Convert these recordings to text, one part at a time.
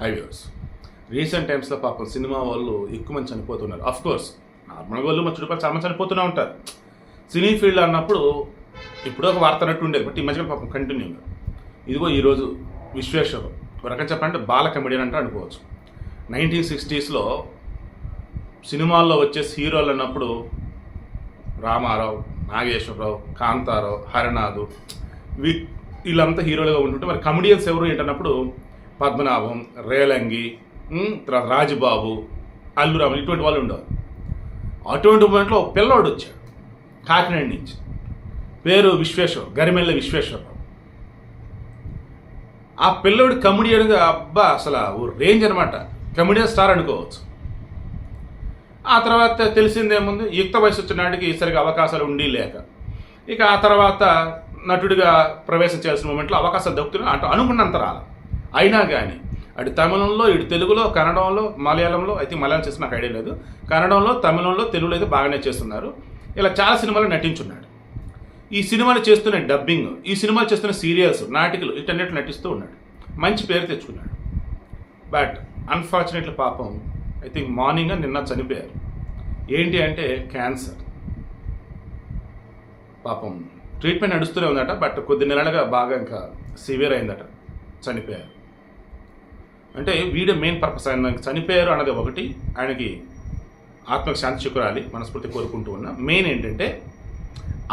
Highways recent టైమ్స్లో పాపం cinema వాళ్ళు ఎక్కువ మంది చనిపోతున్నారు. అఫ్ కోర్స్ నార్మల్ వాళ్ళు మా చుట్టుపక్కల చాలా చనిపోతూనే ఉంటారు. సినీ ఫీల్డ్ అన్నప్పుడు ఇప్పుడు ఒక వార్త అన్నట్టు ఉండేది. బట్ ఈ మధ్యలో పాపం కంటిన్యూగా ఇదిగో ఈరోజు విశ్వేశ్వరం ఒక రకం చెప్పాలంటే బాల కమెడియన్ అంటే అనుకోవచ్చు. నైన్టీన్ సిక్స్టీస్లో సినిమాల్లో వచ్చే హీరోలు అన్నప్పుడు రామారావు నాగేశ్వరరావు కాంతారావు హరినాథు వీ వీళ్ళంతా హీరోలుగా ఉంటుంటే మరి కమెడియన్స్ ఎవరు ఏంటన్నప్పుడు పద్మనాభం రేలంగి తర్వాత రాజుబాబు అల్లురాము ఇటువంటి వాళ్ళు ఉండేవారు. అటువంటి మూమెంట్లో ఒక పిల్లోడు వచ్చాడు కాకినాడ నుంచి. పేరు విశ్వేశ్వర్ గరిమెల్ల విశ్వేశ్వరరావు. ఆ పిల్లోడు కమెడియన్గా అబ్బా అసలు ఓ రేంజ్ అనమాట కమెడియన్ స్టార్ అనుకోవచ్చు. ఆ తర్వాత తెలిసిందేముంది యుక్త వయసు వచ్చినాటికి సరిగా అవకాశాలు ఉండి లేక. ఇక ఆ తర్వాత నటుడిగా ప్రవేశం చేయాల్సిన మూమెంట్లో అవకాశాలు దక్కుతున్నాయి. అంటూ అనుకున్నంత రాలేదు అయినా కానీ అటు తమిళంలో ఇటు తెలుగులో కన్నడంలో మలయాళంలో అయితే మలయాళం చేసిన నాకు ఐడియా లేదు. కన్నడంలో తమిళంలో తెలుగులో అయితే బాగానే చేస్తున్నారు. ఇలా చాలా సినిమాలు నటించున్నాడు. ఈ సినిమాలు చేస్తున్న డబ్బింగ్ ఈ సినిమాలు చేస్తున్న సీరియల్స్ నాటికలు ఇటన్నిటి నటిస్తూ ఉన్నాడు. మంచి పేరు తెచ్చుకున్నాడు. బట్ అన్ఫార్చునేట్లీ పాపం ఐ థింక్ మార్నింగ్ నిన్న చనిపోయారు. ఏంటి అంటే క్యాన్సర్ పాపం ట్రీట్మెంట్ నడుస్తూనే ఉందట బట్ కొద్ది నెలలుగా బాగా ఇంకా సివియర్ అయిందట చనిపోయారు. అంటే వీడియో మెయిన్ పర్పస్ ఆయన చనిపోయారు అన్నది ఒకటి. ఆయనకి ఆత్మకు శాంతి చిక్కురాలి మనస్ఫూర్తి కోరుకుంటూ ఉన్న మెయిన్ ఏంటంటే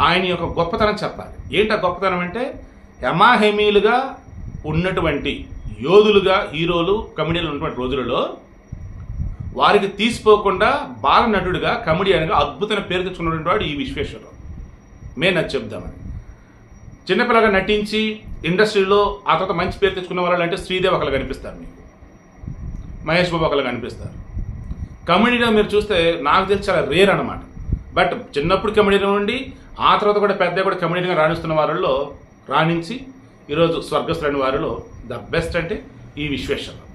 ఆయన యొక్క గొప్పతనం చెప్పాలి. ఏంటి ఆ గొప్పతనం అంటే హెమాహెమీలుగా ఉన్నటువంటి యోధులుగా హీరోలు కమెడియన్లు ఉన్నటువంటి రోజులలో వారికి తీసిపోకుండా బాల నటుడిగా కమెడియన్గా అద్భుతమైన పేరు తెచ్చుకున్నటువంటి వాడు ఈ విశ్వేశ్వరరావు. మేము అది చెప్దామని. చిన్నపిల్లగా నటించి ఇండస్ట్రీలో ఆ తర్వాత మంచి పేరు తెచ్చుకున్న వాళ్ళు అంటే శ్రీదేవి ఒకళ్ళు కనిపిస్తారు మీకు. మహేష్ బాబు ఒకళ్ళు కనిపిస్తారు కమెడీలో మీరు చూస్తే నాకు తెలిసి చాలా రేర్ అనమాట బట్ చిన్నప్పుడు కమెడీలో ఉండి ఆ తర్వాత కూడా పెద్ద కూడా కమెడీగా రాణిస్తున్న వారిలో రాణించి ఈరోజు స్వర్గస్థులైన వారిలో ద బెస్ట్ అంటే ఈ విశ్వేశ్వరరావు